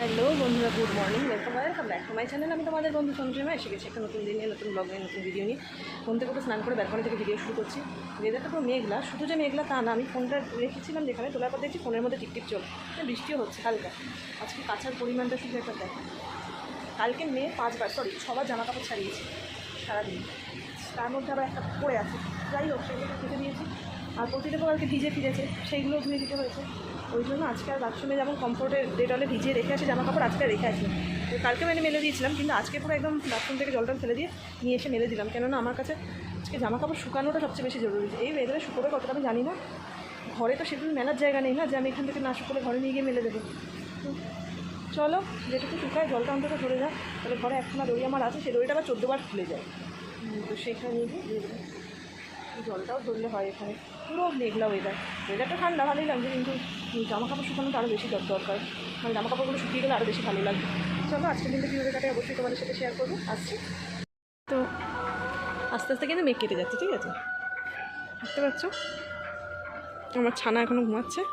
Hello বন্ধুরা, good morning, welcome welcome back to my channel. আমি তোমাদের বন্ধু সঞ্জয় এসে গেছি একটা নতুন দিনে নতুন ব্লগ নিয়ে, নতুন ভিডিও নিয়ে। ফোন থেকে পুরো স্নান করে ব্যালকনি থেকে ভিডিও শুরু করছি। ওয়েদারটা পুরো মেঘলা, শুধু যে মেঘলা তা না, আমি ফোনটা রেখেছিলাম যেখানে তোলার পর দেখছি ফোনের মধ্যে টিপটিপ চল বৃষ্টিও হচ্ছে হালকা। আজকে কাঁচার পরিমাণটা শুধু একটা দেখ। কালকে মেয়ে পাঁচবার সরি ছবার জামা কাপড় ছাড়িয়েছি সারাদিন। তার মধ্যে আবার একটা পড়ে আছে। যাই হোক, সেগুলো কেটে দিয়েছি। আর প্রতিটা কালকে ভিজে ফিরেছে সেইগুলো ধুয়ে দিতে হয়েছে। ওই জন্য আজকে আর বাথরুমে যেমন কমফোর্টের ডেটলে ভিজিয়ে রেখে আসি জামা কাপড় আজকে রেখে আসি তো কালকে মানে মেলে দিয়েছিলাম, কিন্তু আজকে পুরো একদম বাথরুম থেকে জলটা ফেলে দিয়ে নিয়ে এসে মেলে দিলাম। কেননা আমার কাছে আজকে জামা কাপড় শুকানোটা সবচেয়ে বেশি জরুরি। এই ওয়েদারে শুকোবে কতটা আমি জানি না। ঘরে তো সেগুলো মেলার জায়গা নেই না, যে আমি এখান থেকে না শুকোলে ঘরে নিয়ে গিয়ে মেলে দেবো। চলো, যেটুকু শুকায় জলটা অন্তত ধরে যায় তাহলে ঘরে একখানা দড়ি আমার আছে সেই দড়িটা আবার চোদ্দোবার খুলে যায়। তো সেইখানে নিয়ে গিয়ে জলটাও ধরলে হয় এখানে। পুরো মেঘলা ওয়েদার ওয়েদারটা ঠান্ডা, ভালোই লাগছে কিন্তু জামা কাপড় শুকানোটা আরও বেশি দর- দরকার। মানে জামা কাপড়গুলো শুকিয়ে গেলে আরও বেশি ভালো লাগবে। চলো, আজকের দিনটা কীভাবে কাটে অবশ্যই তোমাদের সাথে শেয়ার করব। আসছি। তো আস্তে আস্তে কিন্তু মেঘ কেটে যাচ্ছে, ঠিক আছে? বুঝতে পারছ আমার ছানা এখনও ঘুমাচ্ছে।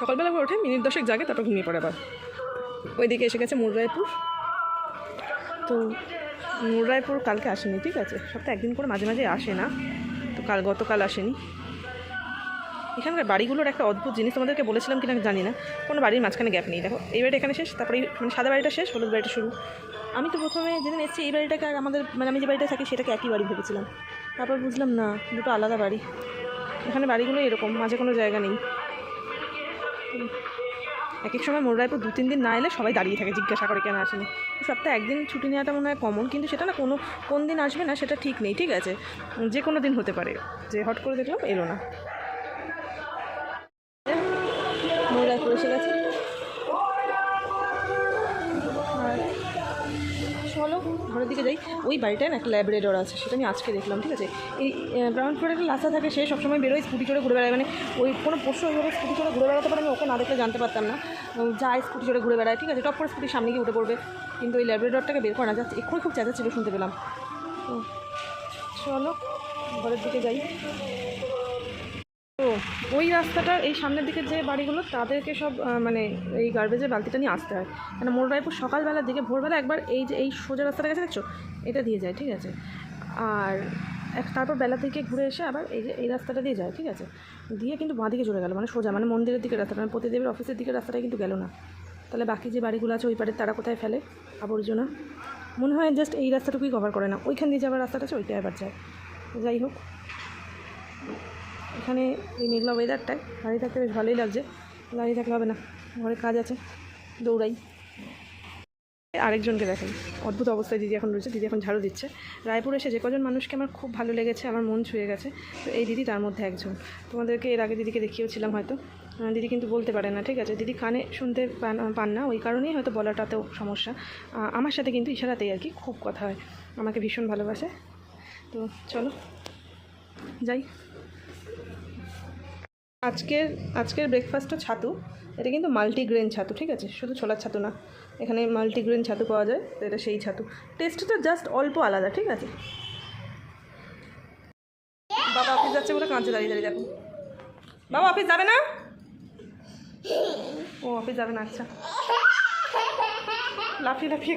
সকালবেলা করে ওঠে মিনিট দশেক জাগে, তারপর ঘুমিয়ে পড়ে আবার। ওইদিকে এসে গেছে মুররায়পুর তো মুররায়পুর কালকে আসেনি, ঠিক আছে? সপ্তাহে একদিন করে মাঝে মাঝে আসে না। তো কাল গতকাল আসেনি। এখানকার বাড়িগুলোর একটা অদ্ভুত জিনিস, তোমাদেরকে বলেছিলাম কিনা জানি না। কোনো বাড়ির মাঝখানে গ্যাপ নেই। দেখো, এই বাড়িটা এখানে শেষ, তারপরে মানে সাদা বাড়িটা শেষ, হলুদ বাড়িটা শুরু। আমি তো প্রথমে যেদিন এসেছি, এই বাড়িটাকে আর আমাদের মানে আমি যে বাড়িটা থাকি, সেটাকে একই বাড়ি ভেবেছিলাম। তারপর বুঝলাম না, দুটো আলাদা বাড়ি। এখানে বাড়িগুলো এরকম, মাঝে কোনো জায়গা নেই। এক এক সময় মোররায়পুর দু, তিন দিন না এলে সবাই দাঁড়িয়ে থাকে, জিজ্ঞাসা করে কেন আসেনি। সপ্তাহে একদিন ছুটি নেওয়াটা মনে হয় কমন কিন্তু সেটা না কোনো, কোন দিন আসবে না সেটা ঠিক নেই, ঠিক আছে? যে কোনো দিন হতে পারে। যে হট করে দেখলাম, এলো না। দিকে যাই, ওই বাড়িটায় না একটা ল্যাবরেটর আছে, সেটা আমি আজকে দেখলাম, ঠিক আছে? এই গ্রাউন্ড ফ্লোরে একটা লাসা থাকে, সে সবসময় বেরোয় স্কুটি চড়ে ঘুরে বেড়ায়। মানে ওই কোনো পশু ওইভাবে স্কুটি চড়ে ঘুরে বেড়াতে পারে, আমি ওকে না দেখলে জানতে পারতাম না। যায় স্কুটি চড়ে ঘুরে বেড়ায়, ঠিক আছে? টপ করে স্কুটির সামনে গিয়ে উঠে পড়বে। কিন্তু ওই ল্যাবরেটরটাকে বের করা যাচ্ছে এক্ষুনি খুব চেঁচা চেঁচাচ্ছিল, শুনতে পেলাম। চলো, ঘরের দিকে যাই। তো ওই রাস্তাটার এই সামনের দিকে যে বাড়িগুলো, তাদেরকে সব মানে এই গার্বেজের বালতিটা নিয়ে আসতে হয়। মানে মোর রায়পুর সকালবেলার দিকে, ভোরবেলা একবার এই যে, এই সোজা রাস্তাটা গেছে দেখছ? এটা দিয়ে যায়, ঠিক আছে? আর এক, তারপর বেলা থেকে ঘুরে এসে আবার এই যে, এই রাস্তাটা দিয়ে যায়, ঠিক আছে? দিয়ে কিন্তু বাঁদিকে চলে গেল মানে সোজা মানে মন্দিরের দিকে রাস্তাটা মানে প্রতিদেবের অফিসের দিকে রাস্তাটা কিন্তু গেল না। তাহলে বাকি যে বাড়িগুলো আছে, ওই পাড়ে তারা কোথায় ফেলে? আবর্জনা। মনে হয় জাস্ট এই রাস্তাটুকুই কভার করে না। ওইখান দিয়ে যাবার রাস্তাটা আছে, ওইটাই আবার যায়। যাই হোক। এখানে এই মেঘলা ওয়েদারটায় দাঁড়িয়ে থাকতে বেশ ভালোই লাগছে। দাঁড়িয়ে থাকলে হবে না, ঘরে কাজ আছে, দৌড়াই। আরেকজনকে দেখেন অদ্ভুত অবস্থায় দিদি এখন রয়েছে, দিদি এখন ঝাড়ু দিচ্ছে। রায়পুর এসে যে কজন মানুষকে আমার খুব ভালো লেগেছে, আমার মন ছুঁয়ে গেছে, তো এই দিদি তার মধ্যে একজন। তোমাদেরকে এর আগে দিদিকে দেখিয়েছিলাম হয়তো। দিদি কিন্তু বলতে পারে না, ঠিক আছে? দিদি কানে শুনতে পান না, ওই কারণেই হয়তো বলাটাতেও সমস্যা। আমার সাথে কিন্তু ইশারাতেই আর কি খুব কথা হয়। আমাকে ভীষণ ভালোবাসে। তো চলো, যাই। আজকের আজকের ব্রেকফাস্টটা ছাতু। এটা কিন্তু মাল্টিগ্রেন ছাতু ঠিক আছে? শুধু ছোলার ছাতু না। এখানে মাল্টিগ্রেন ছাতু পাওয়া যায় তো এটা সেই ছাতু। টেস্টটা জাস্ট অল্প আলাদা ঠিক আছে? বাবা অফিস যাচ্ছে বলে কাঁচে দাঁড়িয়ে দাঁড়িয়ে দেখো। বাবা অফিস যাবে না? ও অফিস যাবে না আচ্ছা। লাফিয়ে লাফিয়ে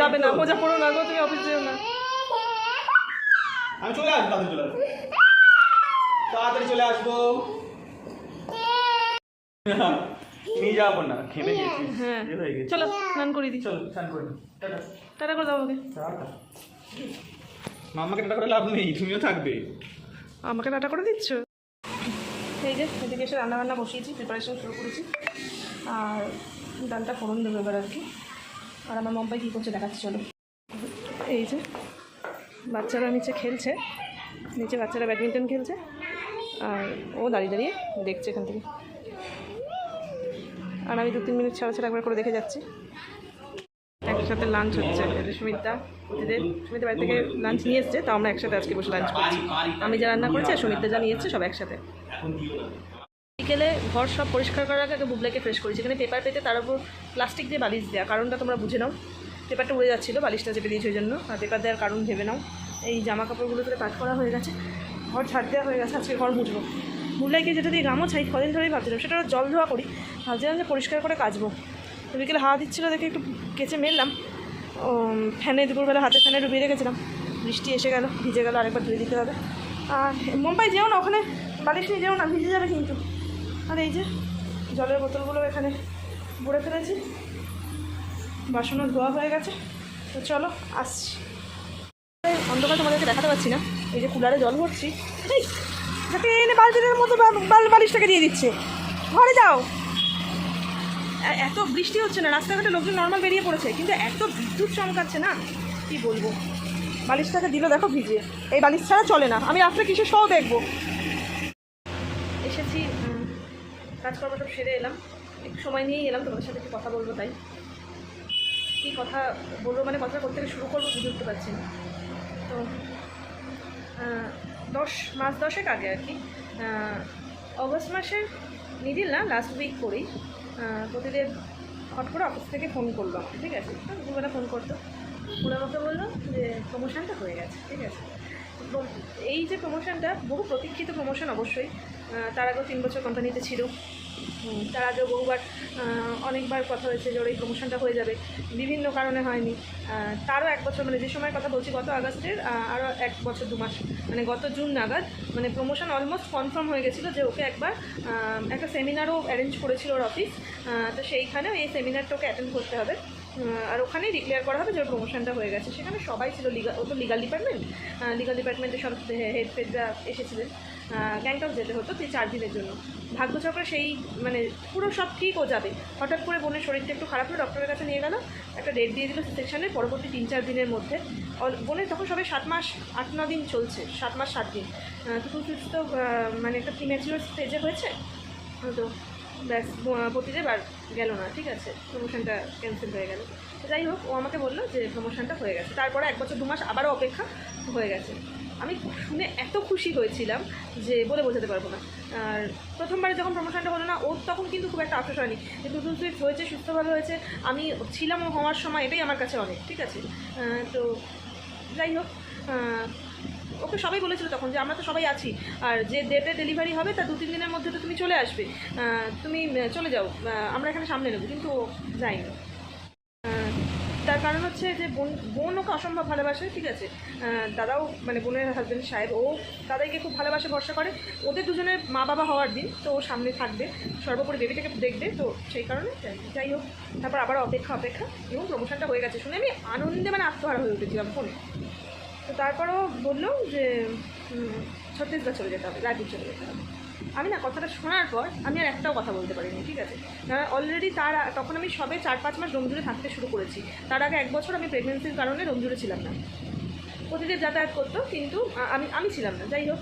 যাবে না মজা পড়ো না গো তুমি অফিস যেও না। আমি চলে আসব তাড়াতাড়ি চলে আসব। নিয়ে যাব না গেছি হ্যাঁ হয়ে। গেছে। চলো স্নান করিয়ে দিই। চলো স্নান করে টাটা। টাটা করে দাও আমাকে। টাটা। মামাকে টাটা করে লাভ নেই তুমিও থাকবে। আমাকে ডাটা করে দিচ্ছ? এই যে এদিকে এসে রান্নাবান্না বসিয়েছি প্রিপারেশন শুরু করেছি। আর ডালটা ফোড়ন দেবো এবার আর কি। আর আমার মম্বাই কী করছে দেখাচ্ছি চলো। এই যে বাচ্চারা নিচে খেলছে। নিচে বাচ্চারা ব্যাডমিন্টন খেলছে। আর ও দাঁড়িয়ে দাঁড়িয়ে দেখছে এখান থেকে। আর আমি দু তিন মিনিট ছাড়া ছাড়া একবার করে দেখে যাচ্ছি। একসাথে লাঞ্চ হচ্ছে। সুমিতা এদের সুমিতা বাড়ি থেকে লাঞ্চ নিয়ে এসছে, তো আমরা একসাথে আজকে বসে লাঞ্চ করছি। আমি যা রান্না করছি আর সুমিতা যা নিয়ে সব একসাথে। বিকেলে ঘর সব পরিষ্কার করার আগে বুবলাকে ফ্রেশ করেছি। এখানে পেপার পেতে তার উপর প্লাস্টিক দিয়ে বালিশ দেওয়া কারণটা তোমরা বুঝে নাও। পেপারটা উড়ে যাচ্ছিল, বালিশটা চেপে দিয়েছে ওই জন্য। আর পেপার দেওয়ার কারণ ভেবে নাও। এই জামা কাপড়গুলো করে পাঠ করা হয়ে গেছে। ঘর ছাড় দেওয়া হয়ে গেছে, আজকে ঘর মুছবো। বুবলাইকে যেটা দিয়ে গামো ছাই কদিন ধরেই ভাবছিলাম, সেটা জল ধোয়া করি। ভাবছিলাম যে পরিষ্কার করে কাচবো। তো বিকেলে হাওয়া দিচ্ছিল, দেখে একটু কেচে মেললাম। ফ্যানে দুপুরবেলা হাতে ফ্যানে ডুবিয়ে রেখেছিলাম। বৃষ্টি এসে গেল, ভিজে গেল, আরেকবার ধুয়ে দিতে হবে। আর মুম্বাই যেও না ওখানে, বালিশ নিয়ে যেও না, ভিজে যাবে কিন্তু। আর এই যে জলের বোতলগুলো এখানে ভরে ফেলেছি। বাসনও ধোয়া হয়ে গেছে। তো চলো, আসছি। অন্ধকার তোমাদেরকে দেখাতে পারছি না। এই যে কুলারে জল ভরছি। এই এনে বালতির মতো বালিশটাকে দিয়ে দিচ্ছে। ঘরে যাও। এত বৃষ্টি হচ্ছে না, রাস্তাঘাটে লোকজন নর্মাল বেরিয়ে পড়েছে, কিন্তু এত বিদ্যুৎ চমকাচ্ছে না, কি বলব? বালিশটাকে দিল, দেখো ভিজিয়ে। এই বালিশ ছাড়া চলে না, আমি রাত্রে কিছু শো দেখব? এসেছি কাজকর্ম সব সেরে এলাম। একটু সময় নিয়েই এলাম, তোমাদের সাথে একটু কথা বলব তাই। কী কথা বলব মানে কথা করতে শুরু করব বুঝে উঠতে পারছি না। তো দশ, মাস দশেক আগে আর কি অগস্ট মাসের মিডিল না লাস্ট উইক করেই আহ, প্রতিদিন হট করে অফিস থেকে ফোন করল আমাকে ঠিক আছে? দুবেলা ফোন করতো। ওরা আমাকে বলল যে প্রমোশনটা হয়ে গেছে ঠিক আছে? এই যে প্রমোশনটা বহু প্রতীক্ষিত প্রমোশন অবশ্যই। তার আগেও তিন বছর কোম্পানিতে ছিল। তার আগেও বহুবার অনেকবার কথা হয়েছে যে ওর এই প্রমোশনটা হয়ে যাবে। বিভিন্ন কারণে হয়নি। তারও এক বছর মানে যে সময় কথা বলছি, গত আগস্টের আরও এক বছর, দু মাস মানে গত জুন নাগাদ মানে প্রমোশন অলমোস্ট কনফার্ম হয়ে গেছিল যে ওকে একবার একটা সেমিনারও অ্যারেঞ্জ করেছিল ওর অফিস তো সেইখানে এই সেমিনারটা ওকে অ্যাটেন্ড করতে হবে। আর ওখানেই ডিক্লেয়ার করা হবে যে ওর প্রমোশনটা হয়ে গেছে। সেখানে সবাই ছিল লিগাল ও তো লিগাল ডিপার্টমেন্ট লিগাল ডিপার্টমেন্টে সব হেড ফেডরা এসেছিলেন। গ্যাংটক যেতে হতো তিন চার দিনের জন্য। ভাগ্যচক্রে সেই মানে পুরো সব ঠিক ও যাবে। হঠাৎ করে বোনের শরীরটা একটু খারাপ হলো ডক্টরের কাছে নিয়ে গেল, একটা ডেট দিয়ে দিল সেকশনের পরবর্তী তিন চার দিনের মধ্যে। বোনের তখন সবে সাত মাস, আট ন দিন চলছে, সাত মাস সাত দিন। তো তো মানে একটা প্রিম্যাচিওর স্টেজে হয়েছে। তো ব্যাস, ব- প্রতিদেব আর গেল না, ঠিক আছে? প্রমোশনটা ক্যান্সেল হয়ে গেল। যাই হোক, ও আমাকে বলল যে প্রমোশনটা হয়ে গেছে। তারপরে এক বছর, দু মাস আবারও অপেক্ষা হয়ে গেছে। আমি শুনে এত খুশি হয়েছিলাম যে বলে বোঝাতে পারব না। আর প্রথমবারে যখন প্রমোশনটা হলো না ওর তখন কিন্তু খুব একটা আফসোস হয়নি যে দুটো সুইট হয়েছে সুস্থভাবে হয়েছে। আমি ছিলাম হওয়ার সময় এটাই আমার কাছে অনেক ঠিক আছে? তো যাই হোক ওকে সবাই বলেছিল তখন যে আমরা তো সবাই আছি আর যে ডেটে ডেলিভারি হবে তা দু তিন দিনের মধ্যে তো তুমি চলে আসবে। তুমি চলে যাও আমরা এখানে সামনে নেব কিন্তু আহ, তার কারণ হচ্ছে যে বোন বোন ওকে অসম্ভব ভালোবাসে ঠিক আছে? দাদাও মানে বোনের হাজব্যান্ড সাহেব ও দাদাইকে খুব ভালোবাসে ভরসা করে। ওদের দুজনের মা বাবা হওয়ার দিন তো ও সামনে থাকবে সর্বোপরি বেবিটাকে দেখবে তো সেই কারণে যাই- হোক তারপর আবার অপেক্ষা অপেক্ষা এবং প্রমোশনটা হয়ে গেছে। শুনে আমি আনন্দে মানে আত্মহারা হয়ে উঠেছিলাম ফোনে তো তারপরও বলল যে উম, ছত্তিশগড় চলে যেতে হবে রায়পুর চলে যেতে হবে। আমি না কথাটা শোনার পর আমি আর একটাও কথা বলতে পারিনি, ঠিক আছে? অলরেডি তার, তখন আমি সবে চার পাঁচ মাস রমজুরে থাকতে শুরু করেছি। তার আগে এক বছর আমি প্রেগনেন্সির কারণে রমজুরে ছিলাম না। প্রতিদিন যাতায়াত করতো, কিন্তু আমি আমি ছিলাম না, যাই হোক।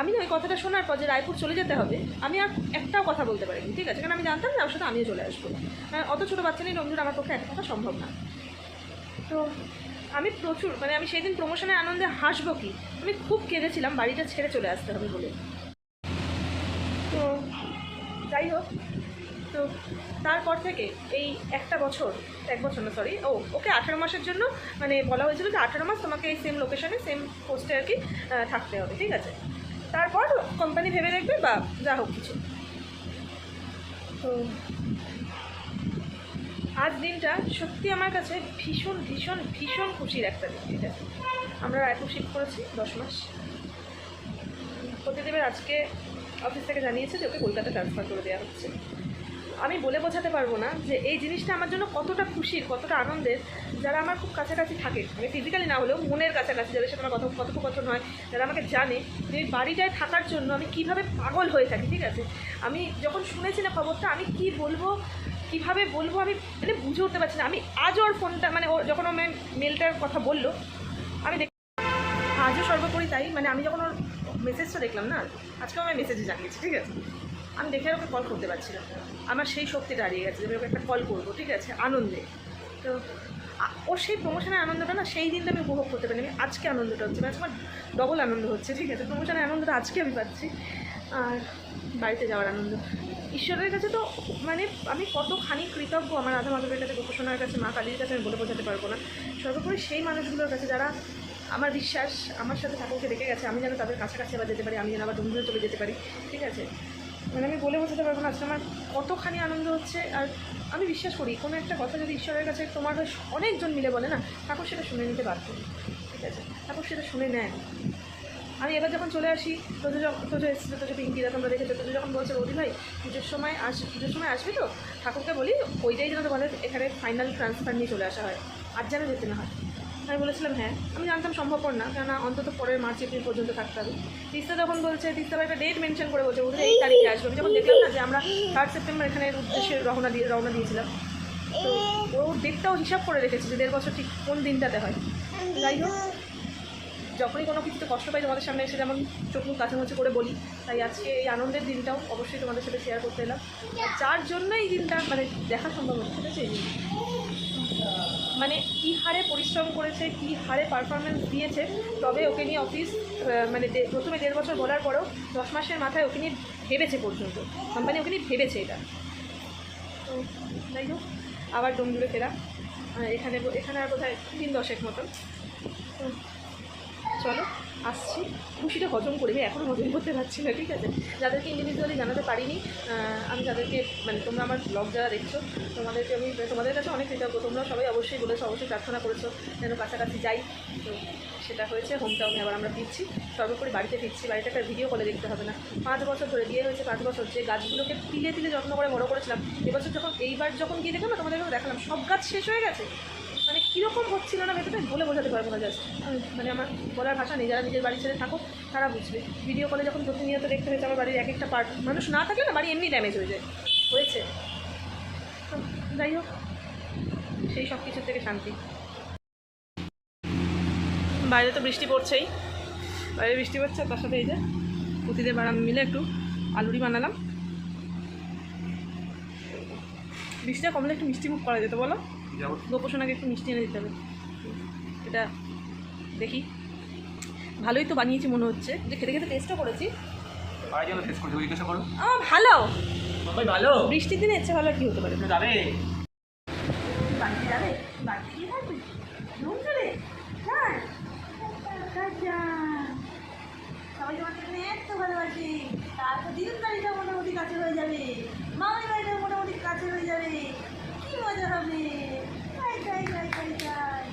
আমি না ওই কথাটা শোনার পর যে রায়পুর চলে যেতে হবে, আমি আর একটাও কথা বলতে পারিনি, ঠিক আছে? কারণ আমি জানতাম যে ওর সাথে আমিও চলে আসব। অত ছোটো বাচ্চা নিয়ে রমজুর আমার পক্ষে একা থাকা সম্ভব না। তো আমি প্রচুর মানে আমি সেই দিন প্রমোশনের আনন্দে হাসবো কি? আমি খুব কেঁদেছিলাম, বাড়িটা ছেড়ে চলে আসতে হবে বলে। যাই হোক, তো তারপর থেকে এই একটা বছর, এক বছর না সরি ও, ওকে আঠেরো মাসের জন্য মানে বলা হয়েছিল যে আঠেরো মাস তোমাকে এই সেম লোকেশনে সেম পোস্টে আর কি থাকতে হবে, ঠিক আছে? তারপর কোম্পানি ভেবে দেখবে বা যা হোক কিছু। তো আজ দিনটা সত্যি আমার কাছে ভীষণ ভীষণ ভীষণ খুশির একটা দিন, ঠিক আছে? আমরা রায়পুর শিফট করেছি দশ মাস। প্রতিদেবের আজকে অফিস থেকে জানিয়েছে যে ওকে কলকাতা ট্রান্সফার করে দেওয়া হচ্ছে। আমি বলে বোঝাতে পারব না যে এই জিনিসটা আমার জন্য কতটা খুশির, কতটা আনন্দের। যারা আমার খুব কাছাকাছি থাকে মানে ফিজিক্যালি না হলেও মনের কাছাকাছি, যাদের সাথে আমার কথ কথোপকথন হয়, যারা আমাকে জানে যে এই বাড়িটায় থাকার জন্য আমি কীভাবে পাগল হয়ে থাকি, ঠিক আছে? আমি যখন শুনেছি না খবরটা, আমি কি বলব, কীভাবে বলব আমি মানে বুঝে উঠতে পারছি না। আমি আজ ওর ফোনটা মানে ও যখন ও মেলটার কথা বলল, আমি দেখ আজও সর্বোপরি তাই মানে আমি যখন ওর মেসেজটা দেখলাম না? আজকেও আমি মেসেজে জানিয়েছি, ঠিক আছে? আমি দেখে ওকে কল করতে পারছিলাম। আমার সেই শক্তি দাঁড়িয়ে গেছে যে ওকে একটা কল করব, ঠিক আছে? আনন্দে। তো ওর সেই প্রমোশনের আনন্দটা না, সেই দিনটা আমি উপভোগ করতে পারিনি। আমি আজকে আনন্দটা হচ্ছে মানে আমার ডবল আনন্দ হচ্ছে, ঠিক আছে? প্রমোশনের আনন্দটা আজকে আমি পাচ্ছি। আর বাড়িতে যাওয়ার আনন্দ। ঈশ্বরের কাছে তো মানে আমি কতখানি কৃতজ্ঞ আমার রাধা মাধবের কাছে, গোপসোনার কাছে, মা কালীর কাছে আমি বলে বোঝাতে পারব না। সর্বোপরি সেই মানুষগুলোর কাছে যারা আমার বিশ্বাস, আমার সাথে ঠাকুরকে দেখে গেছে, আমি যেন তাদের কাছাকাছি আবার যেতে পারি, আমি যেন আবার ডুমডুমে চলে যেতে পারি, ঠিক আছে? মানে আমি বলে বোঝাতে পারব না আজকে আমার কতখানি আনন্দ হচ্ছে, আর আমি বিশ্বাস করি, কোনো একটা কথা যদি ঈশ্বরের কাছে তোমার অনেকজন মিলে বলে না, ঠাকুর সেটা শুনে নিতে বাধ্য, ঠিক আছে? ঠাকুর সেটা শুনে নেয়। আমি এবার যখন চলে আসি, তোদের তোদের এসেছিল তোদের পিঙ্কিরা তোমরা দেখেছ, তোদের যখন বলছে, রৌদি ভাই, পুজোর সময় আস, পুজোর সময় আসবি তো? ঠাকুরকে বলি, ওইটাই যেন তোমাদের এখানে ফাইনাল ট্রান্সফার নিয়ে চলে আসা হয়, আর যেন যেতে না হয়। আমি বলেছিলাম হ্যাঁ আমি জানতাম সম্ভবপর না, কেননা অন্তত পরের মার্চ, এপ্রিল পর্যন্ত থাকতে হবে। তিস্তা যখন বলছে, তিস্তা একটা ডেট মেনশন করে বলছে, ওদের এই তারিখে আসবে। আমি যখন দেখলাম না যে আমরা থার্ড সেপ্টেম্বর এখানে উদ্দেশ্যে রওনা দিয়ে, রওনা দিয়েছিলাম, তো ওর ডেটটাও হিসাব করে রেখেছে যে দেড় বছর ঠিক কোন দিনটাতে হয়। যাই হোক, যখনই কোনো কিছুতে কষ্ট পাই তোমাদের সামনে এসে যেমন চোখ মুখ কাছামাছি করে বলি, তাই আজকে এই আনন্দের দিনটাও অবশ্যই তোমাদের সাথে শেয়ার করতে এলাম। যার জন্য এই দিনটা মানে দেখা সম্ভব হচ্ছে ঠিক আছে এই। মানে কী হারে পরিশ্রম করেছে, কী হারে পারফরমেন্স দিয়েছে, তবে ওকে নিয়ে অফিস মানে প্রথমে দেড় বছর বলার পরেও দশ মাসের মাথায় ওকে নিয়ে ভেবেছে পর্যন্ত। কোম্পানি ওকে নিয়ে ভেবেছে এটা। তো, যাই হোক, আবার ডোমজুড়ে ফেরা। এখানে এখানে আর কোথায়, তিন দশেক মতন। চলো, আসছি। খুশিটা হজম করি। আমি এখনও হজম করতে পারছি না, ঠিক আছে? যাদেরকে ইন্ডিভিজুয়ালি জানাতে পারিনি আমি যাদেরকে মানে তোমরা আমার ব্লগ যারা দেখছ, তোমাদেরকে আমি, তোমাদের কাছে অনেক কৃতজ্ঞ। তোমরা সবাই অবশ্যই বলেছ, অবশ্যই প্রার্থনা করেছ, যেন কাছাকাছি যাই। তো সেটা হয়েছে হোম টাউনে আবার আমরা ফিরছি। সর্বোপরি বাড়িতে ফিরছি। বাড়িতে একটা ভিডিও কলে দেখতে হবে না। পাঁচ বছর ধরে বিয়ে হয়েছে, পাঁচ বছর। যে গাছগুলোকে তিলে তিলে যত্ন করে বড় করেছিলাম, এবছর যখন, এইবার যখন গিয়ে দেখলাম না তোমাদেরকে দেখালাম, সব গাছ শেষ হয়ে গেছে। কীরকম হচ্ছিল না ভেতরে বলে বোঝাতে পারব না জাস্ট মানে আমার বলার ভাষা নেই, যারা নিজের বাড়ি ছেড়ে থাকো তারা বুঝবে। ভিডিও কলে যখন প্রতিনিয়ত দেখতে হয়েছে আমার বাড়ির এক একটা পার্ট মানুষ না থাকলে না বাড়ি এমনি ড্যামেজ হয়ে যায়। হয়েছে। যাই হোক, সেই সব কিছুর থেকে শান্তি। বাইরে তো বৃষ্টি পড়ছেই। বাইরে বৃষ্টি পড়ছে, তার সাথে এই যে পুঁতিদের বাড়ি মিলে একটু আলুরি বানালাম। বৃষ্টিটা কমলে একটু মিষ্টি মুখ করা যেত, বলো? গোপোষণাকে একটু মিষ্টি এনে দিতে হবে। এটা দেখি। ভালোই তো বানিয়েছি মনে হচ্ছে। যে খেতে খেতে টেস্টও করেছি। ভালো। ভাই ভালো? বৃষ্টির দিনে ইচ্ছে ভালো আর কি হতে পারে? যাবে বাড়িতে যাবে বাড়িতে গিয়ে থাকবে রুম যাবে হ্যাঁ আচ্ছা সবাই তোমাকে এখানে এত ভালোবাসি তারপর দিন বাড়িটা মোটামুটি কাছে হয়ে যাবে মামাই বাড়িটা মোটামুটি কাছে হয়ে যাবে কি মজা হবে তাই তাই তাই তাই তাই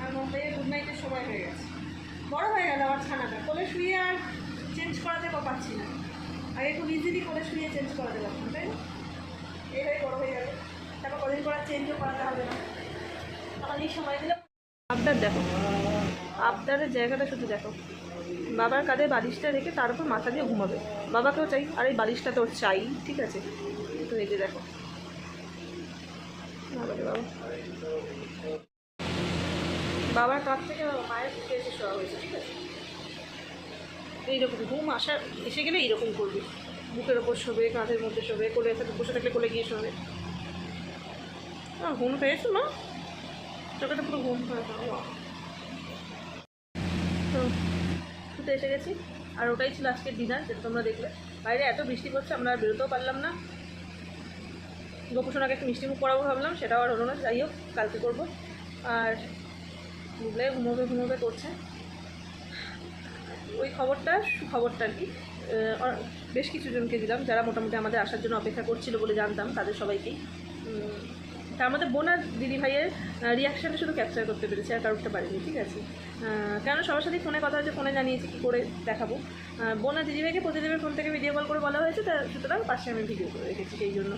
আর মুম্বাইয়ে গুড নাইটের সময় হয়ে গেছে বড় হয়ে গেল আমার ছানাটা কোলে শুয়ে আর চেঞ্জ করাতে পা- পারছি না আগে শুয়ে চেঞ্জ করাতে পারতাম তাই না? এইভাবে বড় হয়ে গেল তারপর কদিন পর চেঞ্জও করাতে হবে না। তখন এই সময় দিলে আবদার দেখো। আবদারের জায়গাটা শুধু দেখো। বাবার কাঁধে বালিশটা রেখে তার উপর মাথা দিয়ে ঘুমাবে। বাবাকেও চাই, আর এই বালিশটা তোর চাই, ঠিক আছে? তো এই যে দেখো। বাবা। বাবার কাছ থেকে মায়ের এসে শোয়া হয়েছে, ঠিক আছে? এইরকম, ঘুম আসা এসে গেলে এইরকম করবে। বুকের ওপর শোবে, কাঁধের মধ্যে শোবে, কোলে বসে থাকলে কোলে গিয়ে শোবে। ঘুম পেয়েছ না? চোখেটা পুরো ঘুম। তো শুতে এসে গেছি। আর ওটাই ছিল আজকে ডিনার যেটা তোমরা দেখলে। বাইরে এত বৃষ্টি পড়ছে, আমরা বেরোতেও পারলাম না। গোপসোনাকে একটু মিষ্টি মুখ করাবো ভাবলাম, সেটাও আর হলো না, যাই হোক, কালকে করব। আর বুঝলে ঘুমোবে ঘুমোবে করছে। ওই খবরটা, সুখবরটা আর কি। বেশ কিছু জনকে দিলাম যারা মোটামুটি আমাদের আসার জন্য অপেক্ষা করছিল বলে জানতাম তাদের সবাইকেই তার মধ্যে বোনার দিদি ভাইয়ের রিয়াকশানটা শুধু ক্যাপচার করতে পেরেছি আর কারোরটা পারিনি ঠিক আছে? কেন সবার সাথে ফোনে কথা হয়েছে ফোনে জানিয়েছি কী করে দেখাবো। আহ, বোনা দিদি ভাইকে প্রতিদিনের ফোন থেকে ভিডিও কল করে বলা হয়েছে তা সুতরাং পাশে আমি ভিডিও করে রেখেছি সেই জন্য।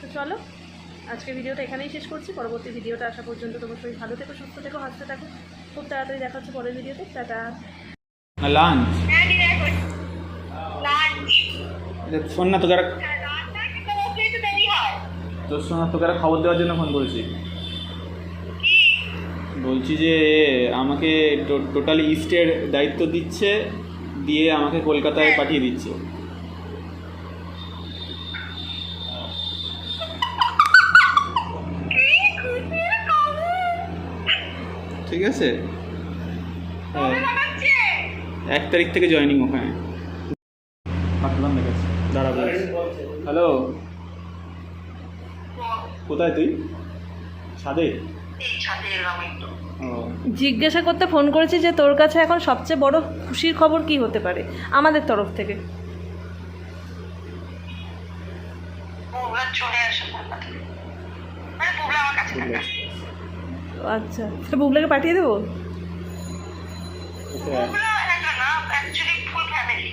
তো চলো আজকে ভিডিওটা এখানেই শেষ করছি। পরবর্তী ভিডিওটা আসা পর্যন্ত তোমার সবাই ভালো থেকো সুস্থ থেকো হাসতে থাকো। খুব তাড়াতাড়ি দেখা হচ্ছে পরের ভিডিওতে। টাটা। না লাঞ্চ শোন না তোকে তোর শোন তোকে আর খবর দেওয়ার জন্য ফোন করেছি। বলছি যে আমাকে টোটাল ইস্টের দায়িত্ব দিচ্ছে দিয়ে আমাকে কলকাতায় পাঠিয়ে দিচ্ছে। ঠিক আছে? হ্যাঁ। এক তারিখ থেকে জয়েনিং ওখানে পাঠালাম দেখাচ্ছি দাঁড়া বলছি হ্যালো কোথায় তুই? ছাদে? জিজ্ঞাসা করতে ফোন করেছি যে তোর কাছে এখন সবচেয়ে বড় খুশির খবর কি হতে পারে? আমাদের তরফ থেকে। মানে আচ্ছা তো বুবলাকে পাঠিয়ে দেবো? ওকে। না অ্যাকচুয়ালি ফুল ফ্যামিলি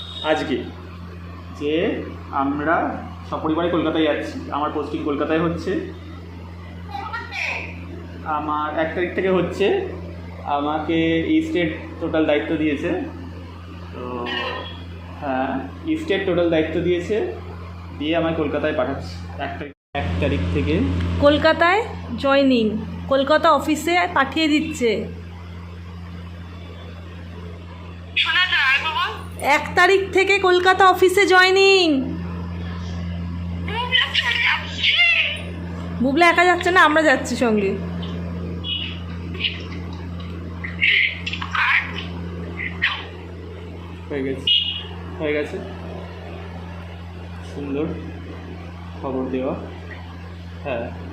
আজকে যে আমরা সপরিবারে কলকাতায় যাচ্ছি, আমার পোস্টিং কলকাতায় হচ্ছে। আমার এক তারিখ থেকে হচ্ছে, আমাকে স্টেট টোটাল দায়িত্ব দিয়েছে। তো হ্যাঁ স্টেট টোটাল দায়িত্ব দিয়েছে, দিয়ে আমায় কলকাতায় পাঠাচ্ছে। এক তারিখ এক তারিখ থেকে। কলকাতায় জয়নিং কলকাতা অফিসে পাঠিয়ে দিচ্ছে শোনা যায় আর বাবা এক তারিখ থেকে কলকাতা অফিসে জয়নিং। বুবলা একা যাচ্ছে না? আমরা যাচ্ছি সঙ্গে। হয়ে গেছে। হয়ে গেছে। সুন্দর খবর দেওয়া। হ্যাঁ।